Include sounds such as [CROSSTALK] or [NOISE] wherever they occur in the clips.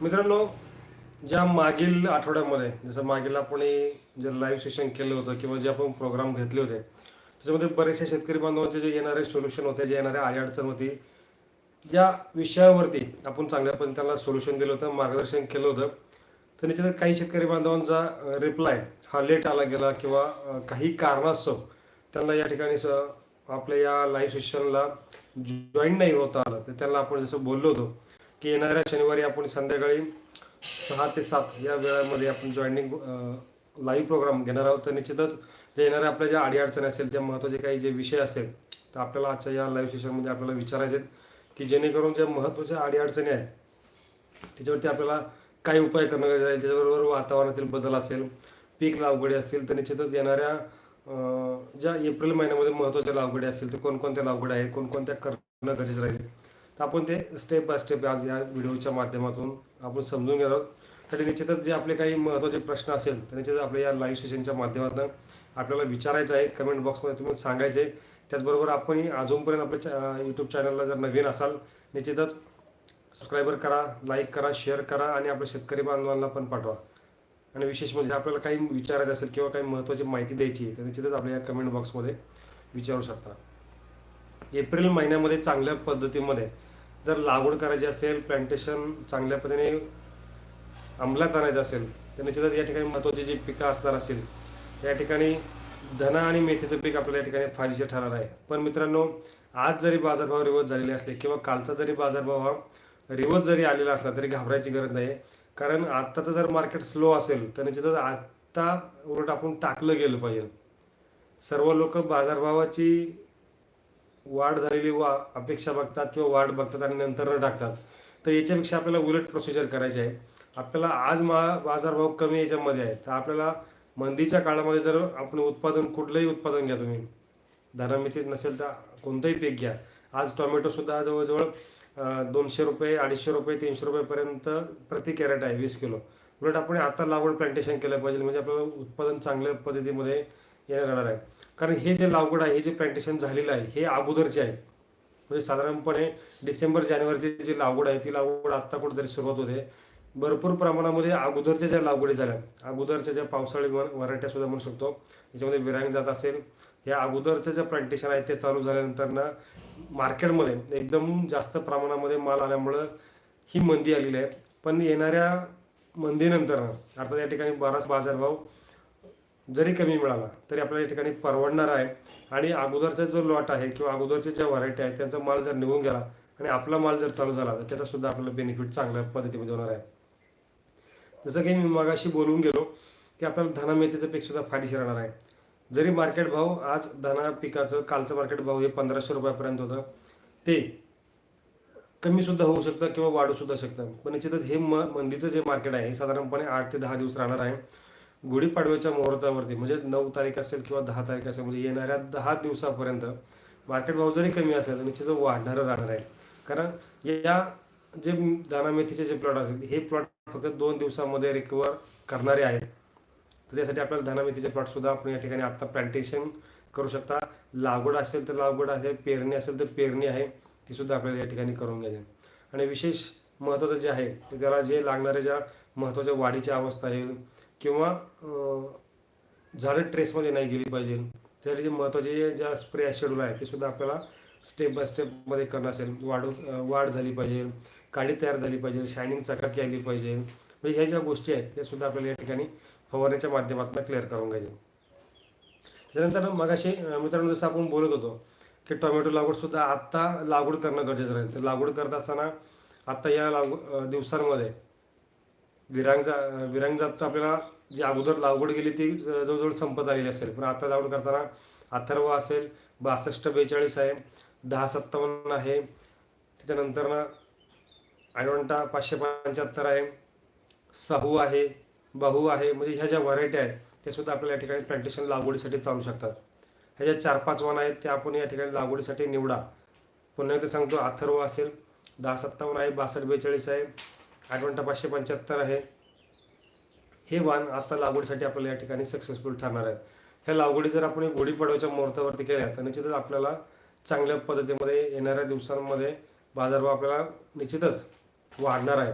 मित्रांनो ज्या मागील आठवड्यामध्ये जसं मागील आपण हे जे लाईव्ह सेशन केलं होतं किंवा जे आपण प्रोग्राम घेतले होते त्याच्यामध्ये बरेचशा शेतकरी बांधवांचे जे येणारे सोल्युशन होते जे येणारे अडचण होती ज्या विषयावरती आपण चांगल्या त्यांना सोल्युशन दिलं होतं मार्गदर्शन केलं होतं. तर निश्चितच काही शेतकरी बांधवांचा रिप्लाय हा लेट आला गेला किंवा काही कारणास्तव त्यांना या ठिकाणी स आपल्या या लाईव्ह सेशनला जॉईन नाही होता आलं. तर त्यांना आपण जसं बोललो होतो की येणाऱ्या शनिवारी आपण संध्याकाळी सहा ते सात या वेळामध्ये आपण जॉईनिंग लाईव्ह प्रोग्राम घेणार आहोत. तर निश्चितच जे येणाऱ्या आपल्या ज्या अडीअडचणी असेल ज्या महत्त्वाचे काही जे विषय असेल तर आपल्याला आजच्या या लाईव्ह सेशनमध्ये आपल्याला विचारायचे आहेत की जेणेकरून ज्या महत्त्वाच्या अडीअडचणी आहेत त्याच्यावरती आपल्याला काय उपाय करणं गरजेचं आहे. त्याच्याबरोबर वातावरणातील बदल असेल पीक लावगडी असतील तर निश्चितच येणाऱ्या ज्या एप्रिल महिन्यामध्ये महत्त्वाच्या लावगडी असतील तर कोणकोणत्या लावगड्या आहेत कोणकोणत्या करणं गरजेचं राहील. तर आपण ते स्टेप बाय स्टेप आज या व्हिडिओच्या माध्यमातून आपण समजून घेणार आहोत. त्यासाठी निश्चितच जे आपले काही महत्त्वाचे प्रश्न असेल तर निश्चितच आपल्या या लाईव्ह सेशनच्या माध्यमातून आपल्याला विचारायचं आहे. कमेंट बॉक्समध्ये तुम्ही सांगायचे त्याचबरोबर आपण अजूनपर्यंत आपल्या यूट्यूब चॅनलला जर नवीन असाल निश्चितच सबस्क्रायबर करा लाईक करा शेअर करा आणि आपल्या शेतकरी बांधवांना पण पाठवा. आणि विशेष म्हणजे आपल्याला काही विचारायचं असेल किंवा काही महत्त्वाची माहिती द्यायची आहे तर निश्चितच आपल्या या कमेंट बॉक्समध्ये विचारू शकता. एप्रिल महिन्यामध्ये चांगल्या पद्धतीमध्ये जर लागवड करायची असेल प्लांटेशन चांगल्या पद्धतीने अंमलात आणायचं असेल तर निश्चितच या ठिकाणी महत्त्वाची जी पिकं असणार असेल या ठिकाणी धना आणि मेथीचं पीक आपल्याला या ठिकाणी फायदेशीर ठरणार आहे. पण मित्रांनो आज जरी बाजारभाव रिवर्स झालेले असले किंवा कालचा जरी बाजारभाव हा रिवर्स जरी आलेला असला तरी घाबरायची गरज नाही. कारण आत्ताचं जर मार्केट स्लो असेल तर निश्चितच आत्ता उलट आपण टाकलं गेलं पाहिजे. सर्व लोक बाजारभावाची वाढ झालेली वा अपेक्षा बघतात किंवा वाढ बघतात आणि नंतर न टाकतात. तर याच्यापेक्षा आपल्याला उलट प्रोसिजर करायची आहे. आपल्याला आज मा बाजारभाव कमी याच्यामध्ये आहे. तर आपल्याला मंदीच्या काळामध्ये जर आपण उत्पादन कुठलंही उत्पादन घ्या तुम्ही धनामितीच नसेल तर कोणतंही पीक घ्या. आज टोमॅटोसुद्धा जवळजवळ दोनशे रुपये अडीचशे रुपये तीनशे रुपयेपर्यंत प्रति कॅरेट आहे वीस किलो. उलट आपण आता लागवड प्लांटेशन केलं पाहिजे. म्हणजे आपल्याला उत्पादन चांगल्या पद्धतीमध्ये येणार आहे. कारण हे जे लागवड आहे हे जे प्लांटेशन झालेलं आहे हे अगोदरचे आहे म्हणजे साधारणपणे डिसेंबर जानेवारीची जी लागवड आहे ती लागवड आत्ता कुठेतरी सुरुवात होते. भरपूर प्रमाणामध्ये अगोदरच्या ज्या लागवडी झाल्या अगोदरच्या ज्या पावसाळी वर- सुद्धा म्हणू शकतो याच्यामध्ये विरांग जात असेल या अगोदरच्या ज्या प्लांटेशन आहेत ते चालू झाल्यानंतर ना मार्केटमध्ये एकदम जास्त प्रमाणामध्ये माल आल्यामुळं ही मंदी आलेली आहे. पण येणाऱ्या मंदीनंतर अर्थात या ठिकाणी बराच बाजारभाव जरी कमी मिळाला तरी आपल्याला या ठिकाणी परवडणार आहे. आणि अगोदरचा जो लॉट आहे किंवा अगोदरच्या ज्या व्हरायटी आहेत त्यांचा माल जर निघून गेला आणि आपला माल जर चालू झाला तर त्याचा सुद्धा आपल्याला बेनिफिट चांगल्या पद्धतीमध्ये होणार आहे. जसं की मी मागाशी बोलून गेलो की आपल्याला धना मेथीचं पीक सुद्धा फायदेशीर राहणार आहे. जरी मार्केट भाव आज धना पिकाचं कालचं मार्केट भाव हे पंधराशे रुपयापर्यंत होतं ते कमी सुद्धा होऊ शकतं किंवा वाढू सुद्धा शकतं. पण निश्चितच हे म मंदीचं जे मार्केट आहे हे साधारणपणे आठ ते दहा दिवस राहणार आहे. गुढीपाडव्याच्या मुहूर्तावरती म्हणजे नऊ तारीख असेल किंवा दहा तारीख असेल म्हणजे येणाऱ्या दहा दिवसापर्यंत मार्केट भाव जरी कमी असेल तर निश्चित वाढणारं राहणार आहे. कारण या जे दाना मेथीचे जे प्लॉट असतील हे प्लॉट फक्त दोन दिवसामध्ये रिकवर करणारे आहेत. तर त्यासाठी आपल्याला धना मेथीचे प्लॉट सुद्धा आपण या ठिकाणी आत्ता प्लांटेशन करू शकता. लागवड असेल तर लागवड आहे पेरणी असेल तर पेरणी आहे ती सुद्धा आपल्याला या ठिकाणी करून घ्यायची आणि विशेष महत्त्वाचं जे आहे ते त्याला जे लागणाऱ्या ज्या महत्त्वाच्या वाढीच्या अवस्था आहे किंवा झाडं ट्रेसमध्ये नाही गेली पाहिजे. त्यासाठी जे महत्त्वाचे ज्या स्प्रे शेड्यूल आहे ते सुद्धा आपल्याला स्टेप बाय स्टेपमध्ये करणं असेल. वाढू वाढ झाली पाहिजे. काडी तयार झाली पाहिजे. शायनिंग चकाकी आली पाहिजे. म्हणजे ह्या ज्या गोष्टी आहेत त्या सुद्धा आपल्याला या ठिकाणी फवारण्याच्या माध्यमातून क्लिअर करून घ्यायचे. त्यानंतर मगाशी मित्रांनो जसं आपण बोलत होतो की टोमॅटो लागवडसुद्धा आत्ता लागवड करणं गरजेचं राहील. तर लागवड करत असताना आत्ता या लागू दिवसांमध्ये विरांग विरांगजात विरांग जात आपल्याला जी अगोदर लागवड केली ती ज- जवळजवळ संपत आलेली असेल. पण आता लागवड करताना अथर्व असेल बासष्ट बेचाळीस आहे दहा सत्तावन्न आहे. त्याच्यानंतर ना आयवंटा पाचशे पंच्याहत्तर आहे साहू आहे बाहू आहे म्हणजे ह्या ज्या व्हरायटी आहेत त्या सुद्धा आपल्याला या ठिकाणी प्लांटेशन लागवडीसाठी चालू शकतात. ह्या ज्या चार पाच वन आहेत त्या आपण या ठिकाणी लागवडीसाठी निवडा. पुन्हा एकदा सांगतो अथर्व असेल दहा सत्तावन्न आहे बासष्ट बेचाळीस आहे आठवंटा पाचशे पंच्याहत्तर आहे. हे वाण आता लागवडीसाठी आपल्याला या ठिकाणी सक्सेसफुल ठरणार आहेत ह्या लागवडी जर आपण गुढीपाडव्याच्या मुहूर्तावरती केल्या तर निश्चितच आपल्याला चांगल्या पद्धतीमध्ये येणाऱ्या दिवसांमध्ये बाजारभाव आपल्याला निश्चितच वाढणार आहे.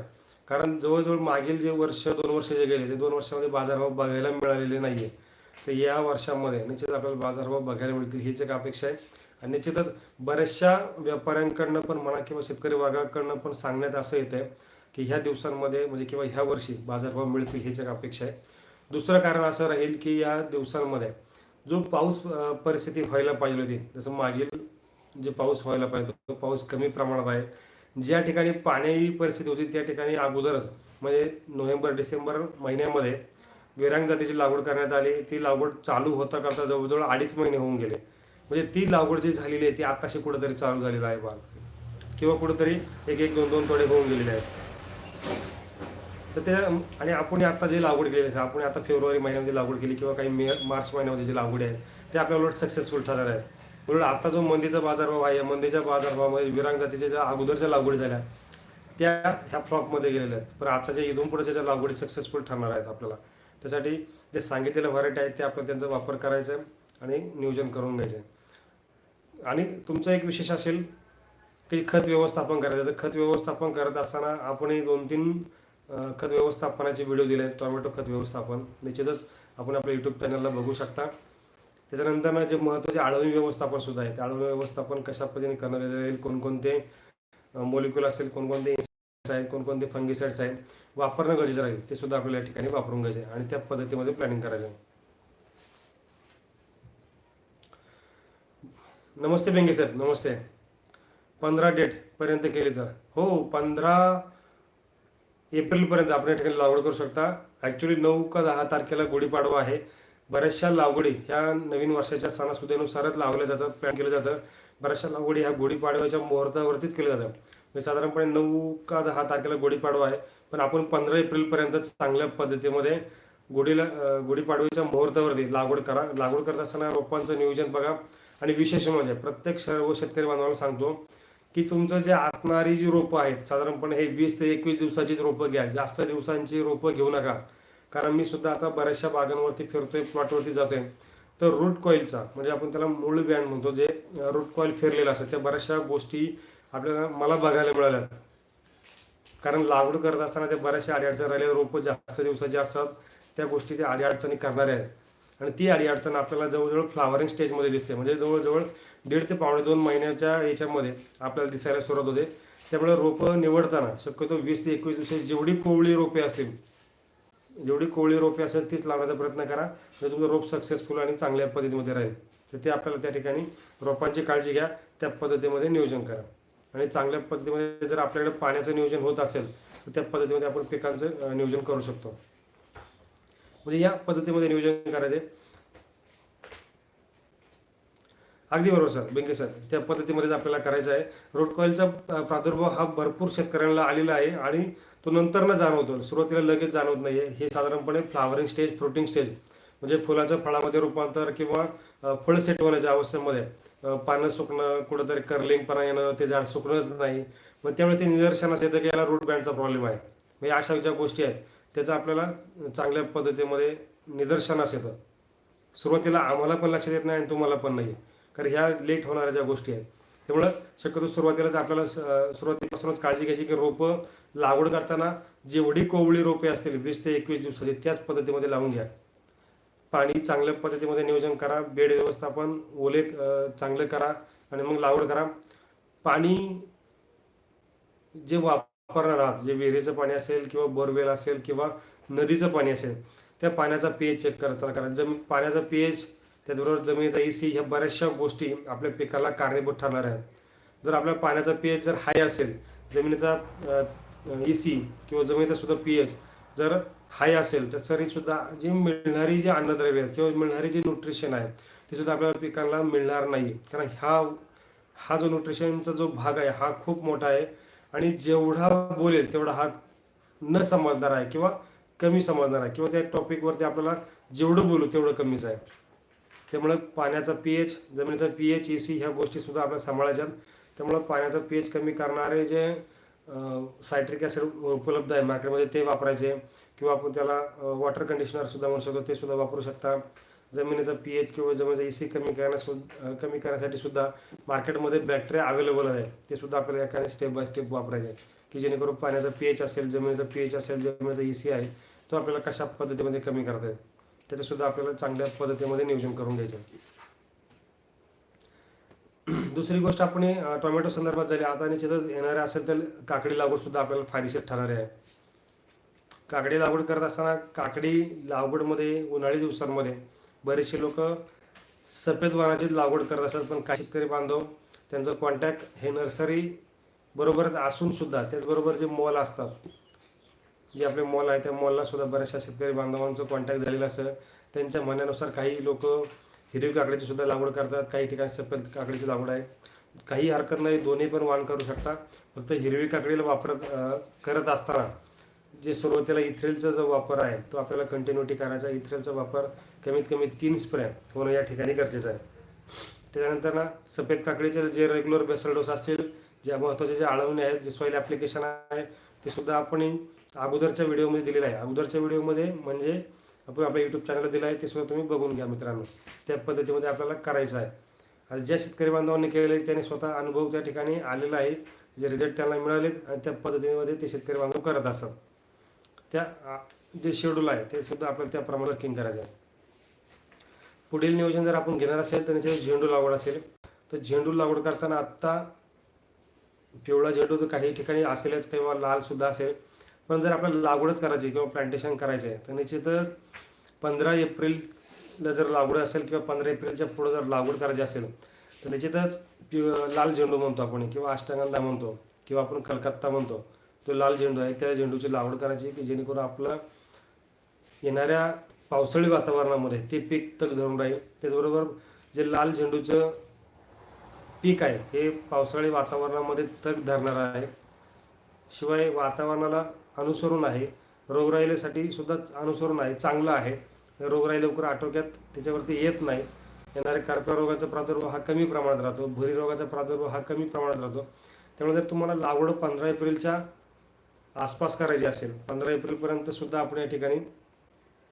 कारण जवळजवळ मागील जे वर्ष दोन वर्ष जे गेले ते दोन वर्षामध्ये बाजारभाव बघायला मिळालेले नाही आहे तर या वर्षामध्ये निश्चित आपल्याला बाजारभाव बघायला मिळतील हीच एक अपेक्षा आहे. आणि निश्चितच बऱ्याचशा व्यापाऱ्यांकडनं पण म्हणा किंवा शेतकरी वर्गाकडनं पण सांगण्यात असं येतं आहे की ह्या दिवसांमध्ये म्हणजे किंवा ह्या वर्षी बाजारभाव मिळतील हीच एक अपेक्षा आहे. दुसरं कारण असं राहील की या दिवसांमध्ये जो पाऊस परिस्थिती व्हायला पाहिजे होती जसं मागील जे पाऊस व्हायला पाहिजे तो पाऊस कमी प्रमाणात आहे. ज्या ठिकाणी पाण्याची परिस्थिती होती त्या ठिकाणी अगोदरच म्हणजे नोव्हेंबर डिसेंबर महिन्यामध्ये विरांग जातीची लागवड करण्यात आली. ती लागवड चालू होता करता जवळजवळ अडीच महिने होऊन गेले. म्हणजे ती लागवड जी झालेली आहे ती आताशी कुठेतरी चालू झालेली आहे बाग किंवा कुठेतरी एक एक दोन दोन तोडे होऊन गेलेले आहेत. तर ते आणि आपण आता जे लागवड केलेली आहे आपण आता फेब्रुवारी महिन्यामध्ये लागवड केली किंवा काही मे मार्च महिन्यामध्ये जे लागवड आहे ते आपल्या उलट सक्सेसफुल ठरणार आहे. म्हणून आता जो मंदीचा बाजारभाव आहे या मंदीच्या बाजारभावामध्ये विरांग जातीच्या ज्या अगोदरच्या लागवडी झाल्या त्या ह्या फ्लॉपमध्ये गेलेल्या आहेत. पण आता ज्या इथून पुढच्या ज्या लागवडी सक्सेसफुल ठरणार आहेत आपल्याला त्यासाठी जे सांगितलेल्या व्हरायटी आहेत ते आपण त्यांचा वापर करायचा आहे आणि नियोजन करून घ्यायचं आहे. आणि तुमचं एक विशेष असेल की खत व्यवस्थापन करायचं. तर खत व्यवस्थापन करत असताना आपण दोन तीन खत व्यवस्थापनाचे व्हिडिओ दिले आहेत टॉमॅटो खत व्यवस्थापन. निश्चितच आपण आपल्या यूट्यूब चॅनलला बघू शकता. त्याच्यानंतर ना जे महत्त्वाचे आळवणी व्यवस्थापन सुद्धा आहे. ते आळवणी व्यवस्थापन कशा पद्धतीने करण्यात येईल कोणकोणते मोलिक्युल असेल कोणकोणते आहेत? कोणकोणते फंगिसाइड्स आहेत? वापरणं गरजेचं राहील. ते सुद्धा आपल्याला या ठिकाणी वापरून घ्यायचे आणि त्या पद्धतीमध्ये प्लॅनिंग करायचं आहे नमस्ते बेंगे सर. नमस्ते. पंधरा डेट पर्यंत केली तर. हो पंधरा एप्रिलपर्यंत आपण या ठिकाणी लागवड करू शकता. ॲक्च्युली नऊ का दहा तारखेला गुढीपाडवा आहे. बऱ्याचशा लागवडी ह्या नवीन वर्षाच्या सणासुदीनुसारच लावल्या जातात प्लॅन केलं जातं. बऱ्याचशा लागवडी ह्या गुढीपाडव्याच्या मुहूर्तावरतीच केल्या जातात. म्हणजे साधारणपणे नऊ का दहा तारखेला गुढीपाडवा आहे. पण आपण पंधरा एप्रिलपर्यंत चांगल्या पद्धतीमध्ये गुढीला गुढीपाडव्याच्या मुहूर्तावरती लागवड करा. लागवड करत असताना रोपांचं नियोजन बघा. आणि विशेष म्हणजे प्रत्येक सर्व शेतकरी बांधवाला सांगतो की तुमचं जे असणारी जी रोपं आहेत साधारणपणे हे वीस ते एकवीस दिवसाचीच रोपं घ्या. जास्त दिवसांची रोपं घेऊ नका. कारण मी सुद्धा आता बऱ्याचशा बागांवरती फिरतोय प्लॉटवरती जातोय. तर रूट कॉईलचा म्हणजे आपण त्याला मूळ बँड म्हणतो जे रूट कॉईल फिरलेला असतं त्या बऱ्याचशा गोष्टी आपल्याला मला बघायला मिळाल्या कारण लागवड करत असताना ते बऱ्याचशा अडीअडचण राहिल्या रोपं जास्त दिवसाचे असतात त्या गोष्टी त्या अडीअडचणी करणाऱ्या आहेत. आणि ती अडीअडचण आपल्याला जवळजवळ फ्लावरिंग स्टेजमध्ये दिसते. म्हणजे जवळजवळ दीड ते पावणे दोन महिन्याच्या याच्यामध्ये आपल्याला दिसायला सुरुवात होते. त्यामुळे रोपं निवडताना शक्यतो वीस ते एकवीस दिवसाची जेवढी कोवळी रोपे असतील जेवढी कोवळी रोपे असेल तीच लावण्याचा प्रयत्न करा. तर तुमचं रोप सक्सेसफुल आणि चांगल्या पद्धतीमध्ये राहील तर ते आपल्याला त्या ठिकाणी रोपांची काळजी घ्या. त्या पद्धतीमध्ये नियोजन करा. आणि चांगल्या पद्धतीमध्ये जर आपल्याकडे पाण्याचं नियोजन होत असेल तर त्या पद्धतीमध्ये आपण पिकांचं नियोजन करू शकतो. म्हणजे या पद्धतीमध्ये नियोजन करायचे. अगदी बरोबर सर. बेंके सर. त्या पद्धतीमध्येच आपल्याला करायचं आहे रोड कॉईलचा प्रादुर्भाव हा भरपूर शेतकऱ्यांना आलेला आहे आणि तो नंतर न जाणवतो. सुरुवातीला लगेच जाणवत नाही हे साधारणपणे फ्लावरिंग स्टेज फ्रुटिंग स्टेज म्हणजे फुलाचं फळामध्ये रूपांतर किंवा फळ सेट होण्याच्या अवस्थेमध्ये पानं सुकणं कुठंतरी कर्लिंगपणा येणं ते झाड सुकणंच नाही. मग त्यावेळी ते निदर्शनास येतं की याला रूट बँडचा प्रॉब्लेम आहे. म्हणजे अशा ज्या गोष्टी आहेत त्याचं आपल्याला चांगल्या पद्धतीमध्ये निदर्शनास येतं. सुरुवातीला आम्हाला पण लक्षात येत नाही आणि तुम्हाला पण नाही. कारण ह्या लेट होणाऱ्या ज्या गोष्टी आहेत त्यामुळं शक्यतो सुरुवातीलाच आपल्याला स- सुरुवातीपासूनच काळजी घ्यायची की रोपं लागवड करताना जेवढी कोवळी रोपे असतील वीस ते एकवीस दिवसाची त्याच पद्धतीमध्ये लावून घ्या. पाणी चांगल्या पद्धतीमध्ये नियोजन करा बेड व्यवस्थापन ओले चांगलं करा आणि मग लागवड करा. पाणी जे वाप वापरणार आहात जे विहिरीचं पाणी असेल किंवा बोरवेल असेल किंवा नदीचं पाणी असेल त्या पाण्याचा पीएच चेक करायचा कारण जमीन पाण्याचा पीएच त्याचबरोबर जमिनीचा ई सी ह्या बऱ्याचशा गोष्टी आपल्या पिकाला कारणीभूत ठरणार आहेत. जर आपल्या पाण्याचा पीएच जर हाय असेल जमिनीचा ई सी किंवा जमिनीचा सुद्धा पीएच जर हाय असेल तर तरी सुद्धा जी मिळणारी जी अन्नद्रव्य आहेत किंवा मिळणारी जी न्यूट्रिशन आहे ते सुद्धा आपल्या पिकांना मिळणार नाही. कारण ह्या हा जो न्यूट्रिशनचा जो भाग आहे हा खूप मोठा आहे. आणि जेवढा बोलेल तेवढा हा न समजणार आहे किंवा कमी समजणार आहे. किंवा त्या टॉपिकवरती आपल्याला जेवढं बोलू तेवढं कमीच आहे. त्यामुळे पाण्याचा पीएच जमिनीचा पीएच ई सी ह्या गोष्टीसुद्धा आपल्याला सांभाळायच्यात त्यामुळं पाण्याचा पीएच कमी करणारे जे सायट्रिक ॲसिड उपलब्ध आहे. मार्केटमध्ये ते वापरायचे. किंवा आपण त्याला वॉटर कंडिशनर सुद्धा म्हणू शकतो ते सुद्धा वापरू शकता. जमिनीचा पीएच किंवा जमिनीचा ए सी कमी करण्यास कमी करण्यासाठी सुद्धा मार्केटमध्ये बॅक्टेरिया अवेलेबल आहे ते सुद्धा आपल्याला एखाद्या स्टेप बाय स्टेप वापरायचे की जेणेकरून पाण्याचा पी एच असेल जमिनीचा पी एच असेल जमिनीचा ए सी आहे तो आपल्याला कशा पद्धतीमध्ये कमी करता येईल? त्याचं सुद्धा आपल्याला चांगल्या पद्धतीमध्ये नियोजन करून घ्यायचं [CLEARS THROAT] दुसरी गोष्ट आपण टोमॅटो संदर्भात झाली आता निश्चितच येणारे असेल तर काकडी लागवड सुद्धा आपल्याला फायदेशीर ठरणार आहे. काकडी लागवड करत असताना काकडी लागवडमध्ये उन्हाळी दिवसांमध्ये बरेचसे लोक सफेद वाणाची लागवड करत असतात पण काही शेतकरी बांधव त्यांचं कॉन्टॅक्ट हे नर्सरी बरोबर असून सुद्धा त्याचबरोबर जे मॉल असतात जे आपले मॉल आहे त्या मॉलला सुद्धा बऱ्याचशा शेतकरी बांधवांचं कॉन्टॅक्ट झालेलं असं त्यांच्या म्हणण्यानुसार काही लोक हिरवी काकडीची सुद्धा लागवड करतात काही ठिकाणी सफेद काकडीची लागवड आहे. काही हरकत नाही दोन्ही पण वाण करू शकता फक्त हिरवी काकडीला वापरत करत असताना जे सुरुवातीला इथ्रेलचा जो वापर आहे तो आपल्याला कंटिन्युटी करायचा इथ्रेलचा वापर कमीत कमी तीन स्प्रे होणं या ठिकाणी गरजेचं आहे. त्याच्यानंतर ना सफेद काकडीचे जे रेग्युलर बेसल डोस असतील ज्या महत्त्वाचे जे आळवणे आहेत जे सॉईल ॲप्लिकेशन आहे ते सुद्धा आपण अगोदरच्या व्हिडिओमध्ये दिलेलं आहे. अगोदरच्या व्हिडिओमध्ये म्हणजे आपण आपल्या यूट्यूब चॅनलला दिलं आहे ते सुद्धा तुम्ही बघून घ्या मित्रांनो. त्या पद्धतीमध्ये आपल्याला करायचं आहे. आणि ज्या शेतकरी बांधवांनी केलेलं आहे त्याने स्वतः अनुभव त्या ठिकाणी आलेला आहे. जे रिझल्ट त्यांना मिळाले आणि त्या पद्धतीमध्ये ते शेतकरी बांधव करत असतात. त्या जे शेड्यूल आहे ते सुद्धा आपल्याला त्याप्रमाणे वर्किंग करायचं. आहे पुढील नियोजन जर आपण घेणार असेल तर त्याच्यात झेंडू लागवड असेल. तर झेंडू लागवड करताना आत्ता पिवळा झेंडू तर काही ठिकाणी असेलच किंवा लालसुद्धा असेल. पण जर आपल्याला लागवडच करायची किंवा प्लांटेशन करायचं आहे तर निश्चितच पंधरा एप्रिलला जर लागवड असेल किंवा पंधरा एप्रिलच्या पुढे जर लागवड करायची असेल तर निश्चितच पि लाल झेंडू म्हणतो आपण किंवा अष्टगंधा म्हणतो किंवा आपण कलकत्ता म्हणतो. तो लाल झेंडू आहे. त्या झेंडूची लागवड करायची की जेणेकरून आपलं येणाऱ्या पावसाळी वातावरणामध्ये ते पीक तग धरून राहील. त्याचबरोबर जे लाल झेंडूचं पीक आहे हे पावसाळी वातावरणामध्ये तग धरणार आहे. शिवाय वातावरणाला अनुसरून आहे. रोगराईलेसाठी सुद्धा अनुसरून आहे. चांगलं आहे. रोगराई लवकर आटोक्यात त्याच्यावरती येत नाही. येणाऱ्या कर्करोगाचा रोगाचा प्रादुर्भाव हा कमी प्रमाणात राहतो. भुरी रोगाचा प्रादुर्भाव हा कमी प्रमाणात राहतो. त्यामुळे जर तुम्हाला लागवड पंधरा एप्रिलच्या आसपास करायची असेल. पंधरा एप्रिलपर्यंत सुद्धा आपण या ठिकाणी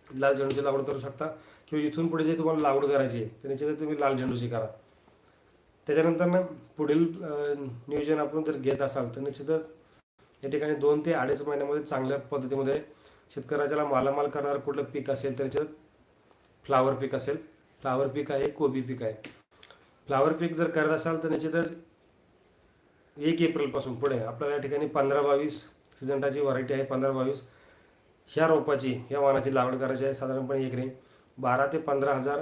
लाल झेंडूची लागवड करू शकता. किंवा इथून पुढे जे तुम्हाला लागवड करायची आहे तर तुम्ही लाल झेंडूची करा. त्याच्यानंतर ना पुढील नियोजन आपण जर घेत असाल तर निश्चितच या ठिकाणी दोन ते अडीच महिन्यामध्ये चांगल्या पद्धतीमध्ये शेतकऱ्याच्याला मालामाल करणारं कुठलं पीक असेल तर त्याच्यात फ्लावर पीक असेल. फ्लावर पीक आहे कोबी पीक आहे. फ्लावर पीक जर करत असाल तर निश्चितच एक एप्रिलपासून पुढे आपल्याला या ठिकाणी पंधरा बावीस सिजंटाची व्हरायटी आहे पंधरा बावीस. ह्या रोपाची ह्या वाणाची लागवड करायची आहे साधारणपणे एकरी. बारा ते पंधरा हजार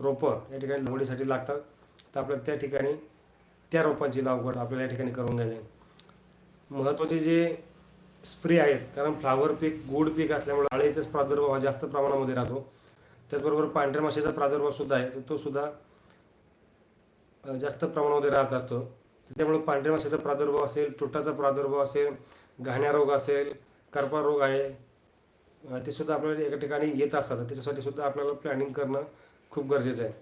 रोपं या ठिकाणी लागवडीसाठी लागतात. तर आपल्याला त्या ठिकाणी त्या रोपांची लागवड आपल्याला या ठिकाणी करून घ्यायची आहे. महत्त्वाचे जे स्प्रे आहेत कारण फ्लावर पीक गोड पीक असल्यामुळे आळीचाच प्रादुर्भाव हा जास्त प्रमाणामध्ये राहतो. त्याचबरोबर पांढऱ्या माशीचा प्रादुर्भाव सुद्धा आहे तर तो सुद्धा जास्त प्रमाणामध्ये राहत असतो. त्यामुळे पांढऱ्या माशाचा प्रादुर्भाव असेल तुटाचा प्रादुर्भाव असेल घाण्या रोग असेल करपा रोग आहे ते सुद्धा आपल्याला एका ठिकाणी येत असतात. त्याच्यासाठी सुद्धा आपल्याला प्लॅनिंग करणं खूप गरजेचं आहे.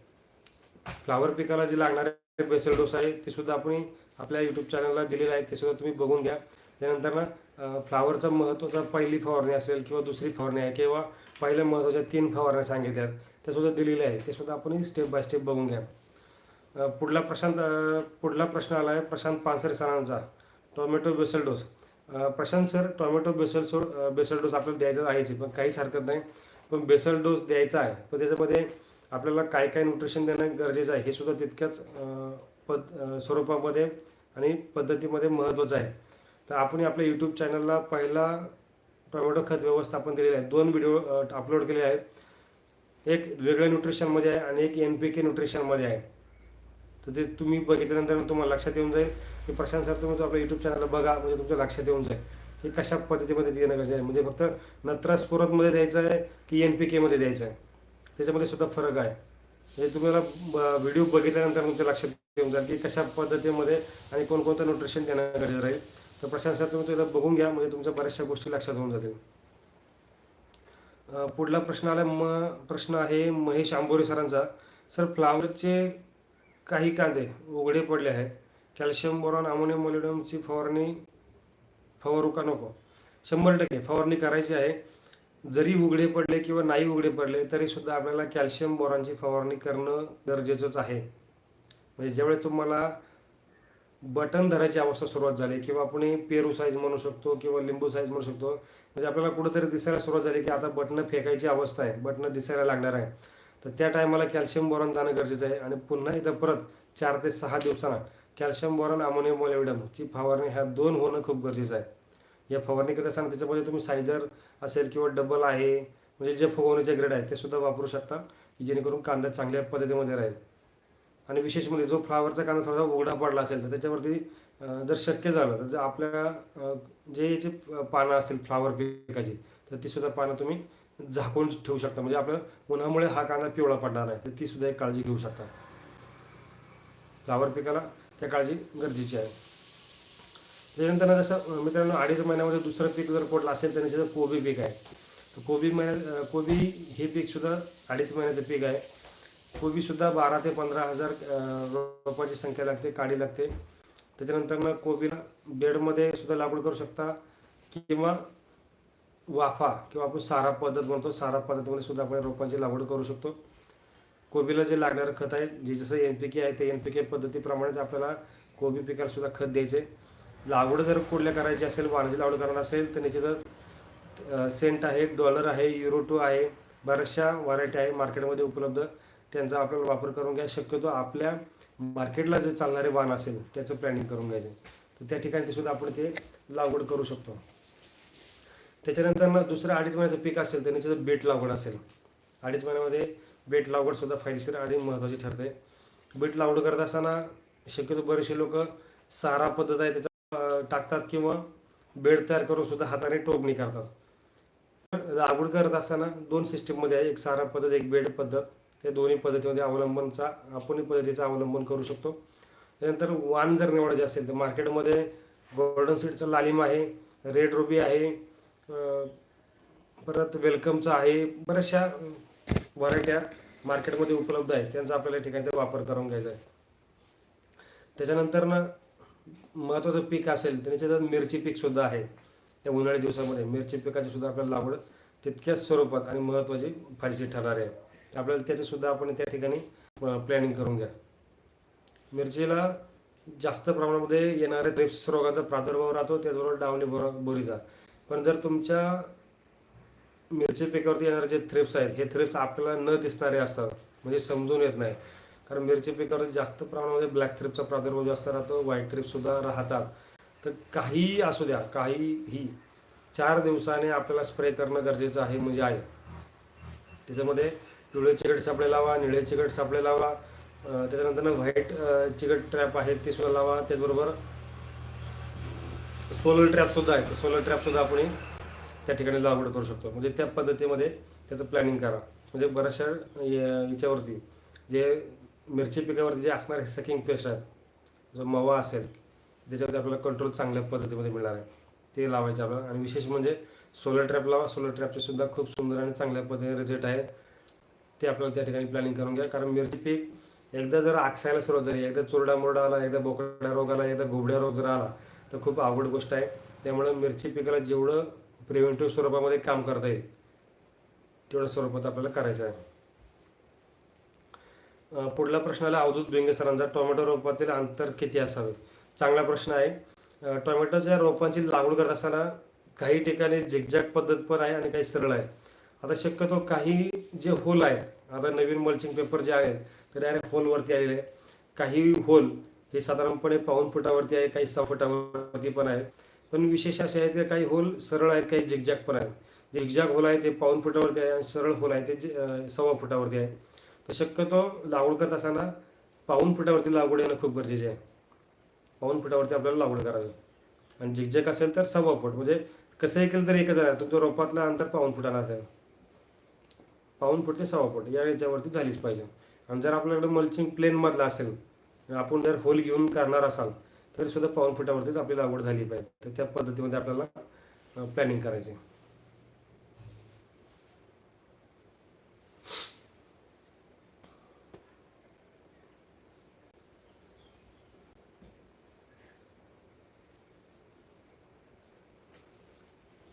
फ्लावर पिकाला जे लागणारे बेसल डोस आहे ते सुद्धा आपण आपल्या यूट्यूब चॅनलला दिलेलं आहे ते सुद्धा तुम्ही बघून घ्या. त्यानंतर ना फ्लावरचं महत्त्वाचा पहिली फवारणी असेल किंवा दुसरी फवारणी आहे किंवा पहिल्या महत्त्वाच्या तीन फवारण्या सांगितल्यात आहेत त्यासुद्धा दिलेल्या आहे ते सुद्धा आपण स्टेप बाय स्टेप बघून घ्या. पुढला प्रशांत पुढला प्रश्न आला आहे प्रशांत पानसरे सरांचा. Tomato basal dose Prashant sir tomato basal so basal dose आपल्याला द्यायचा आहेच पण काहीच हरकत नाही. पण बेसल डोस द्यायचा आहे पण त्याच्यामध्ये आपल्याला काय काय न्यूट्रिशन देणं गरजेचं आहे हे सुद्धा तितक्याच पद स्वरूपामध्ये आणि पद्धतीमध्ये महत्त्वाचं आहे. तर आपण आपल्या यूट्यूब चॅनलला पहिला टोमॅटो खत व्यवस्थापन दिलेलं आहे. दोन व्हिडिओ अपलोड केले आहेत. एक वेगळ्या न्यूट्रिशनमध्ये आहे आणि एक एन पी के न्यूट्रिशनमध्ये आहे. तर ते तुम्ही बघितल्यानंतर तुम्हाला लक्षात येऊन जाईल. की प्रशांत सर तुम्ही तो आपल्या यूट्यूब चॅनलला बघा म्हणजे तुमच्या लक्षात येऊन जाईल. की कशा पद्धतीमध्ये देणं गरजेचं आहे? म्हणजे फक्त नत्र स्फुरतमध्ये द्यायचं आहे की एन पी केमध्ये द्यायचं आहे? त्याच्यामध्ये सुद्धा फरक आहे. म्हणजे तुम्हाला व्हिडिओ बघितल्यानंतर तुमच्या लक्षात येऊन जाईल की कशा पद्धतीमध्ये आणि कोणकोणतं न्यूट्रिशन देणं गरजेचं राहील. तर प्रशांत सर तुम्ही तुला बघून घ्या म्हणजे तुमच्या बऱ्याचशा गोष्टी लक्षात होऊन जातील. पुढला प्रश्न आला म प्रश्न आहे महेश आंबोरे सरांचा. सर फ्लावरचे काही कांदे उघडे पडले आहे कॅल्शियम बोरॉन अमोनियम मोलिडियमची फवारणी फवारू का नको. शंभर टक्के फवारणी करायची आहे. जरी उघडे पडले किंवा नाही उघडे पडले तरीसुद्धा आपल्याला कॅल्शियम बोरॉनची फवारणी करणं गरजेचंच आहे. म्हणजे ज्यावेळेस तुम्हाला बटन धरायची अवस्था सुरुवात झाली किंवा आपण पेरू साईज म्हणू शकतो किंवा लिंबू साईज म्हणू शकतो म्हणजे आपल्याला कुठंतरी दिसायला सुरुवात झाली की आता बटणं फेकायची अवस्था आहे बटणं दिसायला लागणार आहे. तर त्या टायमाला कॅल्शियम बोरॉन जाणं गरजेचं आहे. आणि पुन्हा एकदा परत चार ते सहा दिवसांना कॅल्शियम बोरॉन अमोनियम मोलिब्डेनमची फवारणी ह्या दोन होणं खूप गरजेचं आहे. या फवारणी करता सांग त्याच्यामध्ये तुम्ही सायझर असेल किंवा डबल आहे म्हणजे जे फुगवण्याचे ग्रेड आहे ते सुद्धा वापरू शकता की जेणेकरून कांदा चांगल्या पद्धतीमध्ये राहील. आणि विशेष म्हणजे जो फ्लावरचा कांदा थोडासा उघडा पडला असेल तर त्याच्यावरती जर शक्य झालं तर जर आपल्या जे याची पानं असतील फ्लावर पिकाची तर ती सुद्धा पानं तुम्ही झाकून ठेवू शकता. म्हणजे आपलं उन्हामुळे हा कांदा पिवळा पडणार आहे तर ती सुद्धा एक काळजी घेऊ शकता. फ्लावर पिकाला त्या काळजी गरजेची आहे. त्याच्यानंतर जसं मित्रांनो अडीच महिन्यामध्ये दुसरं पीक जर पोटलं असेल तर त्याचं कोबी पीक आहे. तर कोबी महिन्यात कोबी हे पीक सुद्धा अडीच महिन्याचं पीक आहे. कोबी सुद्धा बारा ते पंधरा हजार रोपाची संख्या लागते काडी लागते. त्याच्यानंतर मग कोबीला बेडमध्ये सुद्धा लागवड करू शकता किंवा वाफा किंवा आपण सारा पद्धत म्हणतो सारा पद्धतीमध्ये सुद्धा आपण रोपांची लागवड करू शकतो. कोबीला जे लागणारं खत आहे जे जसं एन पी के आहे ते एन पी के पद्धतीप्रमाणेच आपल्याला कोबी पिकाला सुद्धा खत द्यायचे. लागवड जर कुठल्या करायची असेल वाणाची लागवड करणार असेल तर निश्चितच सेंट आहे डॉलर आहे युरो टू आहे बऱ्याचशा व्हरायटी आहे मार्केटमध्ये उपलब्ध. त्यांचा आपल्याला वापर करून घ्या. शक्यतो आपल्या मार्केटला जे चालणारे वाण असेल त्याचं प्लॅनिंग करून घ्यायचे. तर त्या ठिकाणी ते सुद्धा आपण ते लागवड करू शकतो. त्याच्यानंतर मग दुसरं अडीच महिन्याचं पीक असेल तर निश्चित बेट लागवड असेल. अडीच महिन्यामध्ये बेट लागवडसुद्धा फायदेशीर आणि महत्त्वाची ठरते. बीट लागवड करत असताना शक्यतो बरेचसे लोक सारा पद्धत आहे त्याचा टाकतात किंवा बेड तयार करून सुद्धा हाताने टोपणी करतात. तर लागवड करत असताना दोन सिस्टीममध्ये आहे. एक सारा पद्धत एक बेड पद्धत. त्या दोन्ही पद्धतीमध्ये अवलंबनचा आपण पद्धतीचा अवलंबन करू शकतो. त्यानंतर वाण जर निवडायचे असेल तर मार्केटमध्ये गोल्डन सीडचं लालिम आहे रेड रुबी आहे परत वेलकमचं आहे. बऱ्याचशा व्हरायट्या मार्केटमध्ये उपलब्ध आहेत. त्यांचा आपल्याला ठिकाणी वापर करून घ्यायचा आहे. त्याच्यानंतर ना महत्त्वाचं पीक असेल तर त्याच्यात मिरची पीकसुद्धा आहे. त्या उन्हाळी दिवसामध्ये मिरची पिकाची सुद्धा आपल्याला लागवड तितक्याच स्वरूपात आणि महत्त्वाची फायदेशीर ठरणार आहे. आपल्याला त्याचंसुद्धा आपण त्या ठिकाणी प्लॅनिंग करून घ्या. मिरचीला जास्त प्रमाणामध्ये येणाऱ्या रिप्स रोगाचा प्रादुर्भाव राहतो. त्याचबरोबर डावणी बोरा बोरीचा. पण जर तुमच्या मिरची पिकावरती येणारे जे थ्रिप्स आहेत हे थ्रिप्स आपल्याला न दिसणारे असतात म्हणजे समजून येत नाही. कारण मिरची पिकावर जास्त प्रमाणामध्ये ब्लॅक थ्रिपचा प्रादुर्भाव जास्त राहतो व्हाईट थ्रिपसुद्धा राहतात. तर काहीही असू द्या काहीही. चार दिवसाने आपल्याला स्प्रे करणं गरजेचं आहे म्हणजे आहे. त्याच्यामध्ये पिवळे चिकट सापळे लावा निळे चिकट सापळे लावा त्याच्यानंतर व्हाईट चिकट ट्रॅप आहेत ते सुद्धा लावा. त्याचबरोबर सोलर ट्रॅप सुद्धा आहे. सोलर ट्रॅप सुद्धा आपण त्या ठिकाणी लागवड करू शकतो. म्हणजे त्या पद्धतीमध्ये त्याचं प्लॅनिंग करा. म्हणजे बऱ्याचशा या- याच्यावरती जे मिरची पिकावरती जे असणारे सेकिंग पेस्ट आहेत जो मवा असेल त्याच्यावरती आपल्याला कंट्रोल चांगल्या पद्धतीमध्ये मिळणार आहे ते लावायचे आपल्याला. आणि विशेष म्हणजे सोलर ट्रॅप लावा. सोलर ट्रॅपचे सुद्धा खूप सुंदर आणि चांगल्या पद्धतीने रिझल्ट आहे. ते आपल्याला त्या ठिकाणी प्लॅनिंग करून घ्या. कारण मिरची पीक एकदा जर आकसायला सुरुवात झाली एकदा चुरडा मुरडा आला एकदा बोकड्या रोग आला एकदा घोबड्या रोग जर आला तर खूप अवघड गोष्ट आहे. त्यामुळं मिरची पिकाला जेवढं प्रिव्हेंटिव्ह स्वरूपामध्ये काम करता येईल तेवढ्या स्वरूपात आपल्याला करायचं आहे. पुढला प्रश्न आला अवधूत बेंगे सरांचा टोमॅटो रोपातील अंतर किती असावे? चांगला प्रश्न आहे. टोमॅटोच्या रोपांची लागवड करत असताना काही ठिकाणी झिकझॅक पद्धत पण आहे आणि काही सरळ आहे. आता शक्यतो काही जे होल आहेत आता नवीन मल्चिंग पेपर जे आहेत ते डायरेक्ट होलवरती आलेले आहे काही होल हे साधारणपणे पाऊन फुटावरती आहे काही सहा फुटावरती पण आहे. पण विशेष असे आहेत की काही होल सरळ आहेत काही झिकझॅक पण आहेत. झिकझॅक होल आहे ते पाऊन फुटावरती आहे आणि सरळ होल आहे ते जे- सव्वा फुटावरती आहे. तर शक्यतो लागवड करत असताना पाऊन फुटावरती लागवड येणं खूप गरजेचे आहे. पाऊन फुटावरती आपल्याला लागवड करावी. आणि झिकझॅक असेल तर सव्वा फूट म्हणजे कसंही केलं तर एकच आहे तुमच्या रोपातला अंतर पाऊन फुटाला असेल पाऊन फूट ते सव्वा फूट या याच्यावरती झालीच पाहिजे. आणि जर आपल्याकडे मल्चिंग प्लेनमधला असेल आपण जर होल घेऊन करणार असाल तरी सुद्धा पाऊन फुटावरतीच आपली लागवड झाली पाहिजे. तर त्या पद्धतीमध्ये आपल्याला प्लॅनिंग करायची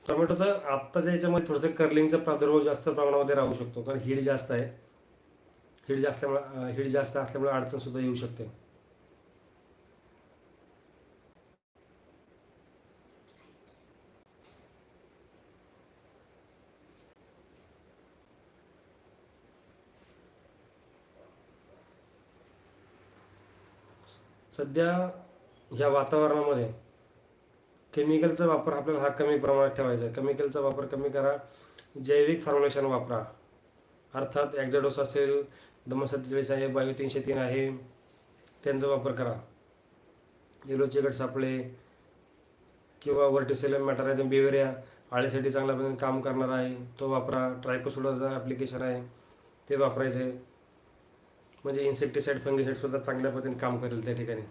टोमॅटोचं आत्ताच्या याच्यामध्ये थोडंसं कर्लिंगचा प्रादुर्भाव जास्त प्रमाणामध्ये राहू शकतो. कारण हीड जास्त आहे. हीड जास्त हीड जास्त असल्यामुळे अडचण सुद्धा येऊ शकते. सध्या ह्या वातावरणामध्ये केमिकलचा वापर आपल्याला हा कमी प्रमाणात ठेवायचा आहे. केमिकलचा वापर कमी करा. जैविक फॉर्म्युलेशन वापरा. अर्थात ॲक्झाडोस असेल दम सत्तेचाळीस आहे बायो तीनशे तीन आहे त्यांचा वापर करा. इलोचे गट सापळे किंवा वर्टिसेलम मॅटरायझम बिवेरिया आळीसाठी चांगल्या पद्धतीने काम करणार आहे. तो वापरा. ट्रायकोसोडाचं ॲप्लिकेशन आहे. ते वापरायचं. आहे म्हणजे इन्सेक्टिसाईड फंगिसाईड सुद्धा चांगल्या पद्धतीने काम करेल त्या ठिकाणी.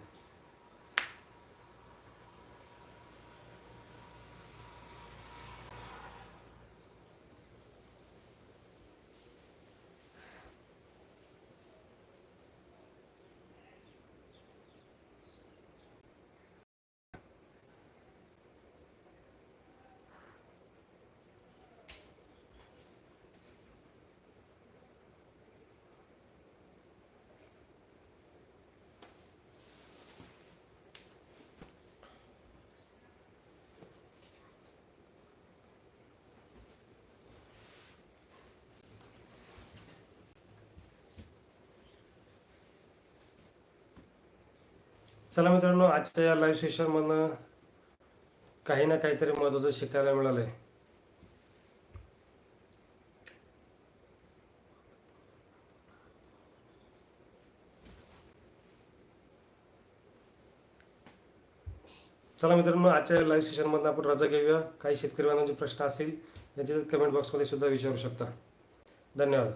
चला मित्रांनो आजच्या या लाईव्ह सेशनमधनं काही ना काहीतरी महत्वाचं शिकायला मिळालं आहे चला मित्रांनो आजच्या लाईव्ह सेशनमधनं आपण रजा घेऊया. काही शेतकरी बांधवांचे प्रश्न असतील याचे कमेंट बॉक्समध्ये सुद्धा विचारू शकता. धन्यवाद.